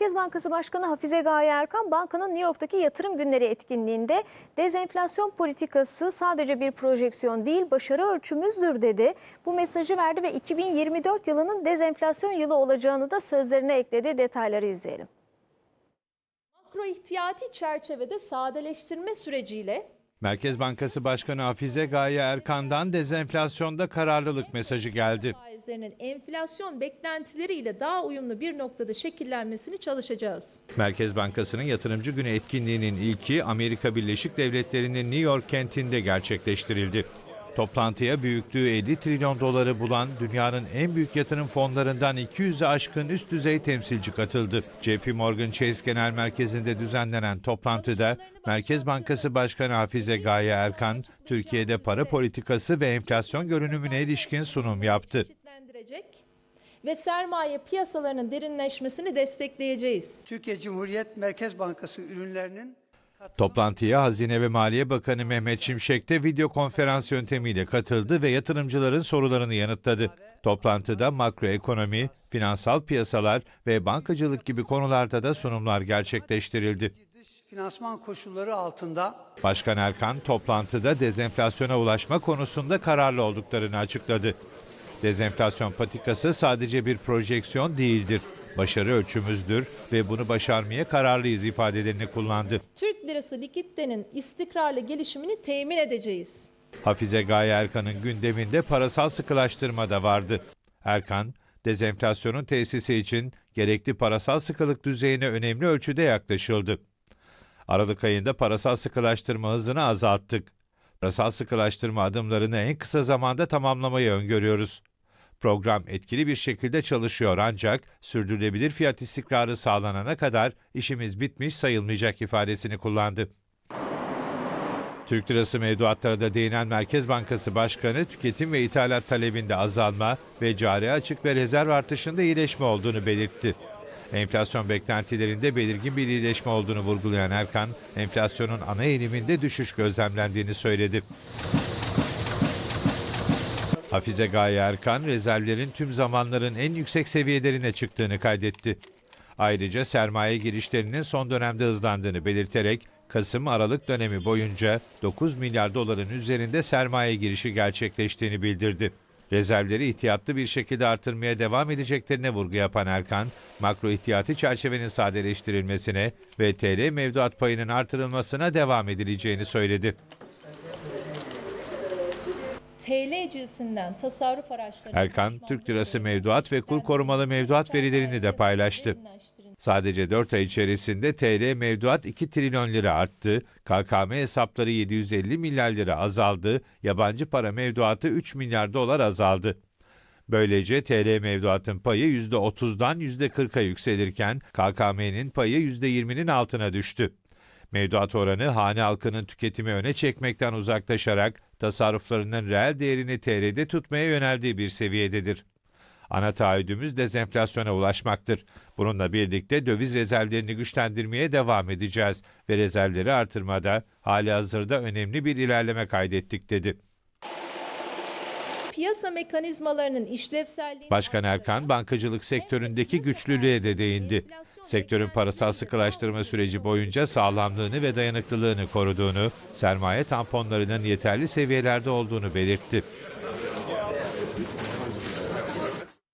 Merkez Bankası Başkanı Hafize Gaye Erkan, bankanın New York'taki yatırım günleri etkinliğinde dezenflasyon politikası sadece bir projeksiyon değil, başarı ölçümüzdür dedi. Bu mesajı verdi ve 2024 yılının dezenflasyon yılı olacağını da sözlerine ekledi. Detayları izleyelim. Makro ihtiyati çerçevede sadeleştirme süreciyle Merkez Bankası Başkanı Hafize Gaye Erkan'dan dezenflasyonda kararlılık mesajı geldi. Faizlerinin enflasyon beklentileriyle daha uyumlu bir noktada şekillenmesini çalışacağız. Merkez Bankası'nın yatırımcı günü etkinliğinin ilki Amerika Birleşik Devletleri'nin New York kentinde gerçekleştirildi. Toplantıya büyüklüğü 50 trilyon doları bulan dünyanın en büyük yatırım fonlarından 200'e aşkın üst düzey temsilci katıldı. JP Morgan Chase Genel Merkezi'nde düzenlenen toplantıda Merkez Bankası Başkanı Hafize Gaye Erkan, Türkiye'de para politikası ve enflasyon görünümüne ilişkin sunum yaptı. Ve sermaye piyasalarının derinleşmesini destekleyeceğiz. Türkiye Cumhuriyet Merkez Bankası ürünlerinin Toplantıya Hazine ve Maliye Bakanı Mehmet Şimşek de video konferans yöntemiyle katıldı ve yatırımcıların sorularını yanıtladı. Toplantıda makroekonomi, finansal piyasalar ve bankacılık gibi konularda da sunumlar gerçekleştirildi. dış finansman koşulları altında Başkan Erkan toplantıda dezenflasyona ulaşma konusunda kararlı olduklarını açıkladı. Dezenflasyon patikası sadece bir projeksiyon değildir. Başarı ölçümüzdür ve bunu başarmaya kararlıyız ifadelerini kullandı. Türk lirası likiditenin istikrarlı gelişimini temin edeceğiz. Hafize Gaye Erkan'ın gündeminde parasal sıkılaştırma da vardı. Erkan, dezenflasyonun tesisi için gerekli parasal sıkılık düzeyine önemli ölçüde yaklaşıldı. Aralık ayında parasal sıkılaştırma hızını azalttık. Parasal sıkılaştırma adımlarını en kısa zamanda tamamlamayı öngörüyoruz. Program etkili bir şekilde çalışıyor ancak sürdürülebilir fiyat istikrarı sağlanana kadar işimiz bitmiş sayılmayacak ifadesini kullandı. Türk lirası mevduatlara da değinen Merkez Bankası Başkanı tüketim ve ithalat talebinde azalma ve cari açık ve rezerv artışında iyileşme olduğunu belirtti. Enflasyon beklentilerinde belirgin bir iyileşme olduğunu vurgulayan Erkan, enflasyonun ana eğiliminde düşüş gözlemlendiğini söyledi. Hafize Gaye Erkan, rezervlerin tüm zamanların en yüksek seviyelerine çıktığını kaydetti. Ayrıca sermaye girişlerinin son dönemde hızlandığını belirterek Kasım-Aralık dönemi boyunca 9 milyar doların üzerinde sermaye girişi gerçekleştiğini bildirdi. Rezervleri ihtiyatlı bir şekilde artırmaya devam edeceklerine vurgu yapan Erkan, makro ihtiyati çerçevenin sadeleştirilmesine ve TL mevduat payının artırılmasına devam edileceğini söyledi. TL cinsinden tasarruf araçları... Erkan, Türk lirası mevduat ve kur korumalı mevduat verilerini de paylaştı. Sadece 4 ay içerisinde TL mevduat 2 trilyon lira arttı, KKM hesapları 750 milyar lira azaldı, yabancı para mevduatı 3 milyar dolar azaldı. Böylece TL mevduatın payı %30'dan %40'a yükselirken KKM'nin payı %20'nin altına düştü. Mevduat oranı hane halkının tüketimi öne çekmekten uzaklaşarak tasarruflarının reel değerini TL'de tutmaya yöneldiği bir seviyededir. Ana taahhüdümüz dezenflasyona ulaşmaktır. Bununla birlikte döviz rezervlerini güçlendirmeye devam edeceğiz ve rezervleri artırmada hali hazırda önemli bir ilerleme kaydettik dedi. Piyasa mekanizmalarının işlevselliğini... Başkan Erkan bankacılık sektöründeki güçlülüğe de değindi. Sektörün parasal sıkılaştırma süreci boyunca sağlamlığını ve dayanıklılığını koruduğunu, sermaye tamponlarının yeterli seviyelerde olduğunu belirtti.